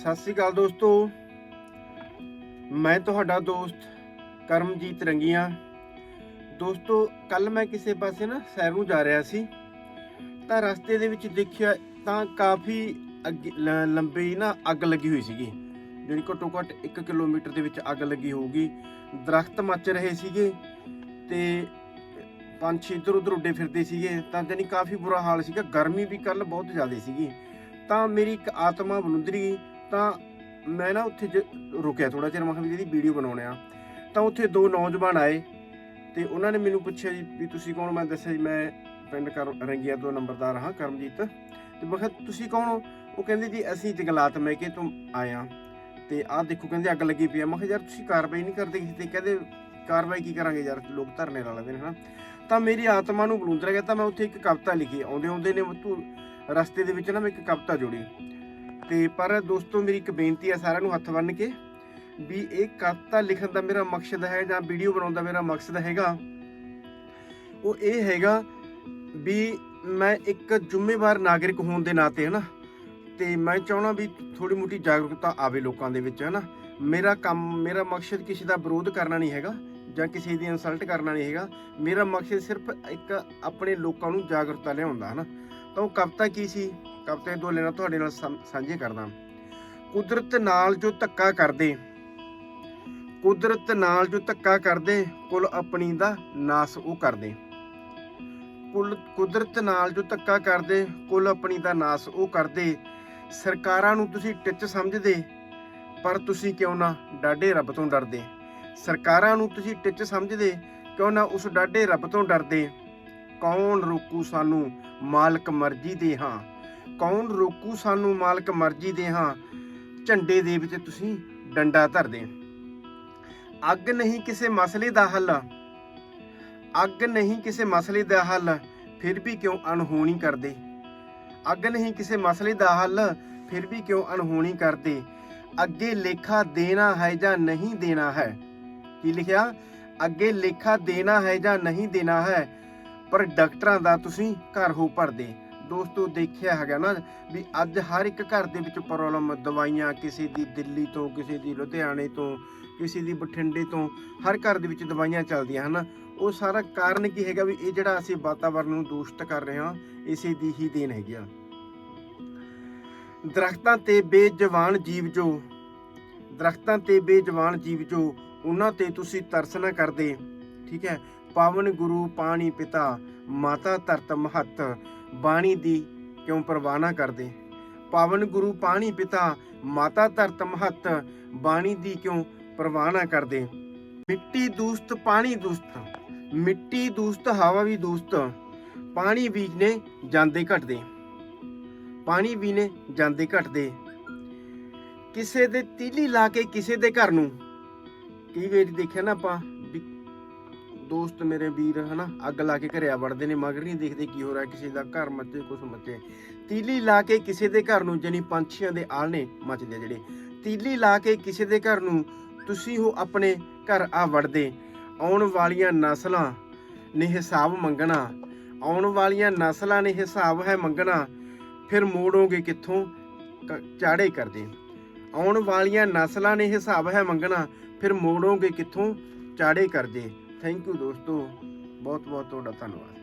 ਸਤਿ ਸ੍ਰੀ ਅਕਾਲ ਦੋਸਤੋ। ਮੈਂ ਤੁਹਾਡਾ ਦੋਸਤ ਕਰਮਜੀਤ ਰੰਗੀਆਂ। ਦੋਸਤੋ ਕੱਲ ਮੈਂ ਕਿਸੇ ਪਾਸੇ ਨਾ ਸੈਰ ਨੂੰ ਜਾ ਰਿਹਾ ਸੀ। ਤਾਂ ਰਸਤੇ ਦੇ ਵਿੱਚ ਦੇਖਿਆ ਤਾਂ ਕਾਫੀ ਅੱਗੇ ਲੰਬੀ ਨਾ ਅੱਗ ਲੱਗੀ ਹੋਈ ਸੀਗੀ। ਜਿਹੜੀ ਘੱਟੋ ਘੱਟ 1 ਕਿਲੋਮੀਟਰ ਦੇ ਵਿੱਚ ਅੱਗ ਲੱਗੀ ਹੋਊਗੀ। ਦਰਖਤ ਮੱਚ ਰਹੇ ਸੀਗੇ ਤੇ ਪੰਛੀ ਇੱਧਰ ਉੱਧਰ ਉੱਡੇ ਫਿਰਦੇ ਸੀਗੇ। ਤਾਂ ਜਾਨੀ ਕਾਫੀ ਬੁਰਾ ਹਾਲ ਸੀਗਾ। ਗਰਮੀ ਵੀ ਕੱਲ ਬਹੁਤ ਜ਼ਿਆਦਾ ਸੀਗੀ। ਤਾਂ ਮੇਰੀ ਇੱਕ ਆਤਮਾ ਬਲੁੰਦਰੀ ਤਾਂ ਮੈਂ ਨਾ ਉੱਥੇ ਜ- ਰੁਕਿਆ ਥੋੜਾ ਚਿਰ, ਮੈਂ ਕਿਹਾ ਵੀ ਇਹਦੀ ਵੀਡੀਓ ਬਣਾਉਣੇ ਆ। ਤਾਂ ਉੱਥੇ ਦੋ ਨੌਜਵਾਨ ਆਏ ਤੇ ਉਹਨਾਂ ਨੇ ਮੈਨੂੰ ਪੁੱਛਿਆ ਜੀ ਵੀ ਤੁਸੀਂ ਕੌਣ? ਮੈਂ ਦੱਸਿਆ ਜੀ, ਮੈਂ ਪਿੰਡ ਕਰ, ਰੰਗੀਆਂ ਤੋਂ ਨੰਬਰਦਾਰ ਹਾਂ, ਕਰਮਜੀਤ। ਤੇ ਮੈਂ ਕਿਹਾ, ਤੁਸੀਂ ਕੌਣ ਹੋ? ਉਹ ਕਹਿੰਦੇ ਜੀ, ਅਸੀਂ ਜੰਗਲਾਤ ਮਹਿਕੇ ਤੋਂ ਆਇਆ ਆ ਤੇ ਆਹ ਦੇਖੋ, ਕਹਿੰਦੇ ਅੱਗ ਲੱਗੀ ਪਈ ਆ। ਮੈਂ ਕਿਹਾ, ਯਾਰ, ਤੁਸੀਂ ਕਾਰਵਾਈ ਨਹੀਂ ਕਰਦੇ ਕਿਸੇ ਤੇ? ਕਹਿੰਦੇ, ਕਾਰਵਾਈ ਕੀ ਕਰਾਂਗੇ ਯਾਰ? ਲੋਕ ਧਰਨੇ ਲਾ ਲੈਂਦੇ ਨੇ, ਹਨਾ? ਤਾਂ ਮੇਰੀ ਆਤਮਾ ਨੂੰ ਬਲੂੰਦਰਾ ਗਿਆ, ਤਾਂ ਮੈਂ ਉੱਥੇ ਇੱਕ ਕਵਿਤਾ ਲਿਖੀ। ਆਉਂਦੇ ਆਉਂਦੇ ਨੇ ਤੂੰ ਰਸਤੇ ਦੇ ਵਿੱਚ ਨਾ ਮੈਂ ਇੱਕ ਕਵਿਤਾ ਜੋੜੀ। ਤੇ ਪਰ ਦੋਸਤੋ, ਮੇਰੀ ਇੱਕ ਬੇਨਤੀ ਹੈ ਸਾਰਿਆਂ ਨੂੰ ਹੱਥ ਬੰਨ੍ਹ ਕੇ ਵੀ ਇਹ ਕਵਿਤਾ ਲਿਖਣ ਦਾ ਮੇਰਾ ਮਕਸਦ ਹੈ ਜਾਂ ਵੀਡੀਓ ਬਣਾਉਣ ਦਾ ਮੇਰਾ ਮਕਸਦ ਹੈਗਾ। ਉਹ ਇਹ ਹੈਗਾ ਵੀ ਮੈਂ ਇੱਕ ਜ਼ਿੰਮੇਵਾਰ ਨਾਗਰਿਕ ਹੋਣ ਦੇ ਨਾਤੇ, ਹਨਾ, ਤੇ ਮੈਂ ਚਾਹਣਾ ਵੀ ਥੋੜੀ ਮੋਟੀ ਜਾਗਰੂਕਤਾ ਆਵੇ ਲੋਕਾਂ ਦੇ ਵਿੱਚ, ਹਨਾ। ਮੇਰਾ ਕੰਮ, ਮੇਰਾ ਮਕਸਦ ਕਿਸੇ ਦਾ ਵਿਰੋਧ ਕਰਨਾ ਨਹੀਂ ਹੈਗਾ ਜਾਂ ਕਿਸੇ ਦੀ ਇਨਸਲਟ ਕਰਨਾ ਨਹੀਂ ਹੈਗਾ। ਮੇਰਾ ਮਕਸਦ ਸਿਰਫ ਇੱਕ ਆਪਣੇ ਲੋਕਾਂ ਨੂੰ ਜਾਗਰੂਕਤਾ ਲਿਆਉਂਦਾ ਹਨਾ। ਤਾਂ ਉਹ ਕਵਿਤਾ ਕੀ ਸੀ? ਕਵਿਤਾ ਦੋ ਲੈਣਾ ਤੁਹਾਡੇ ਨਾਲ ਸਾਂਝੇ ਕਰਦਾ ਕੁਦਰਤ ਨਾਲ ਜੋ ਧੱਕਾ ਕਰਦੇ, ਕੁਦਰਤ ਨਾਲ ਜੋ ਧੱਕਾ ਕਰਦੇ, ਕੁਲ ਆਪਣੀ ਦਾ ਨਾਸ ਉਹ ਕਰਦੇ। ਕੁਲ, ਕੁਦਰਤ ਨਾਲ ਜੋ ਧੱਕਾ ਕਰਦੇ, ਕੁਲ ਆਪਣੀ ਦਾ ਨਾਸ ਉਹ ਕਰਦੇ। ਸਰਕਾਰਾਂ ਨੂੰ ਤੁਸੀਂ ਟਿੱਚ ਸਮਝਦੇ, ਪਰ ਤੁਸੀਂ ਕਿਉਂ ਨਾ ਡਾਢੇ ਰੱਬ ਤੋਂ ਡਰਦੇ? ਸਰਕਾਰਾਂ ਨੂੰ ਤੁਸੀਂ ਟਿੱਚ ਸਮਝਦੇ, ਕਿਉਂ ਨਾ ਉਸ ਡਾਢੇ ਰੱਬ ਤੋਂ ਡਰਦੇ? ਕੌਣ ਰੋਕੂ ਸਾਨੂੰ? ਮਾਲਕ ਮਰਜ਼ੀ ਦੇ ਹਾਂ। ਕੌਣ ਰੋਕੂ ਸਾਨੂੰ ਮਾਲਕ ਮਰਜ਼ੀ ਦੇ ਹਾਂ। ਝੰਡੇ ਦੇ ਵਿੱਚ ਤੁਸੀਂ ਡੰਡਾ ਧਰਦੇ ਅੱਗ ਨਹੀਂ ਕਿਸੇ ਮਸਲੇ ਦਾ ਹੱਲ। ਅੱਗ ਨਹੀਂ ਕਿਸੇ ਮਸਲੇ ਦਾ ਹੱਲ, ਫਿਰ ਵੀ ਕਿਉਂ ਅਣਹੋਣੀ ਕਰਦੇ? ਅੱਗ ਨਹੀਂ ਕਿਸੇ ਮਸਲੇ ਦਾ ਹੱਲ, ਫਿਰ ਵੀ ਕਿਉਂ ਅਣਹੋਣੀ ਕਰਦੇ? ਅੱਗੇ ਲੇਖਾ ਦੇਣਾ ਹੈ ਜਾਂ ਨਹੀਂ ਦੇਣਾ ਹੈ? ਕੀ ਲਿਖਿਆ? ਅੱਗੇ ਲੇਖਾ ਦੇਣਾ ਹੈ ਜਾਂ ਨਹੀਂ ਦੇਣਾ ਹੈ? ਪਰ ਡਾਕਟਰਾਂ ਦਾ ਤੁਸੀਂ ਘਰ ਹੋ ਭਰਦੇ। ਦੋਸਤੋ ਦੇਖਿਆ ਹੈਗਾ ਨਾ ਵੀ ਅੱਜ ਹਰ ਇੱਕ ਘਰ ਦੇ ਵਿੱਚ ਪ੍ਰੋਬਲਮ, ਦਵਾਈਆਂ ਕਿਸੇ ਦੀ ਦਿੱਲੀ ਤੋਂ, ਕਿਸੇ ਦੀ ਲੁਧਿਆਣੇ ਤੋਂ, ਕਿਸੇ ਦੀ ਬਠਿੰਡੇ ਤੋਂ, ਹਰ ਘਰ ਦੇ ਵਿੱਚ ਦਵਾਈਆਂ ਚੱਲਦੀਆਂ ਹਨ। ਉਹ ਸਾਰਾ ਕਾਰਨ ਕੀ ਹੈਗਾ ਵੀ ਇਹ ਜਿਹੜਾ ਅਸੀਂ ਵਾਤਾਵਰਣ ਨੂੰ ਦੂਸ਼ਿਤ ਕਰ ਰਹੇ ਹਾਂ, ਇਸੇ ਦੀ ਹੀ ਦੇਣ ਹੈਗੀ ਆ। ਦਰਖਤਾਂ ਤੇ ਬੇਜਵਾਨ ਜੀਵ ਜੋ ਦਰਖਤਾਂ ਤੇ ਬੇਜਵਾਨ ਜੀਵ ਜੋ ਉਹਨਾਂ ਤੇ ਤੁਸੀਂ ਤਰਸ ਨਾ ਕਰਦੇ। ਠੀਕ ਹੈ? ਪਾਵਨ ਗੁਰੂ, ਪਾਣੀ ਪਿਤਾ, ਮਾਤਾ ਧਰਤ ਮਹੱਤ। ਬਾਣੀ ਦੀ ਕਿਉਂ ਪਰਵਾਹ ਕਰਦੇ? ਪਾਵਨ ਗੁਰੂ ਪਾਣੀ ਪਿਤਾ ਮਾਤਾ ਧਰਤ ਮਹੱਤ ਬਾਣੀ ਦੀ ਕਿਉਂ ਪਰਵਾਹ ਕਰਦੇ? ਮਿੱਟੀ ਦੂਸਤ, ਪਾਣੀ ਦੂਸਤ, ਮਿੱਟੀ ਦੂਸਤ, ਹਵਾ ਵੀ ਦੂਸਤ, ਪਾਣੀ ਵੀ ਨੇ ਜਾਂਦੇ ਘਟਦੇ। ਪਾਣੀ ਵੀ ਨੇ ਜਾਂਦੇ ਘਟਦੇ। ਕਿਸੇ ਦੇ ਤੀਲੀ ਲਾ ਕੇ ਕਿਸੇ ਦੇ ਘਰ ਨੂੰ। ਕਈ ਵਾਰੀ ਦੇਖਿਆ ਨਾ ਆਪਾਂ? ਦੋਸਤ ਮੇਰੇ ਵੀਰ, ਹਨਾ, ਅੱਗ ਲਾ ਕੇ ਘਰਿਆ ਵੜਦੇ ਨੇ, ਮਗਰ ਨਹੀਂ ਦੇਖਦੇ ਕੀ ਹੋ ਰਿਹਾ, ਕਿਸੇ ਦਾ ਘਰ ਮੱਚੇ, ਕੁਛ ਮੱਚੇ। ਤੀਲੀ ਲਾ ਕੇ ਕਿਸੇ ਦੇ ਘਰ ਨੂੰ ਜਾਨੀ ਪੰਛੀਆਂ ਦੇ ਆਲਣੇ ਮੱਚਦੇ ਜਿਹੜੇ। ਤੀਲੀ ਲਾ ਕੇ ਕਿਸੇ ਦੇ ਘਰ ਨੂੰ, ਤੁਸੀਂ ਹੋ ਆਪਣੇ ਘਰ ਆ ਵੜਦੇ। ਆਉਣ ਵਾਲੀਆਂ ਨਸਲਾਂ ਨੇ ਹਿਸਾਬ ਮੰਗਣਾ। ਆਉਣ ਵਾਲੀਆਂ ਨਸਲਾਂ ਨੇ ਹਿਸਾਬ ਹੈ ਮੰਗਣਾ। ਫਿਰ ਮੋੜੋਗੇ ਕਿੱਥੋਂ? ਚਾੜੇ ਕਰਦੇ। ਆਉਣ ਵਾਲੀਆਂ ਨਸਲਾਂ ਨੇ ਹਿਸਾਬ ਹੈ ਮੰਗਣਾ। ਫਿਰ ਮੋੜੋਗੇ ਕਿੱਥੋਂ? ਚਾੜੇ ਕਰਦੇ। ਥੈਂਕ ਯੂ ਦੋਸਤੋ ਬਹੁਤ ਬਹੁਤ ਤੁਹਾਡਾ ਧੰਨਵਾਦ।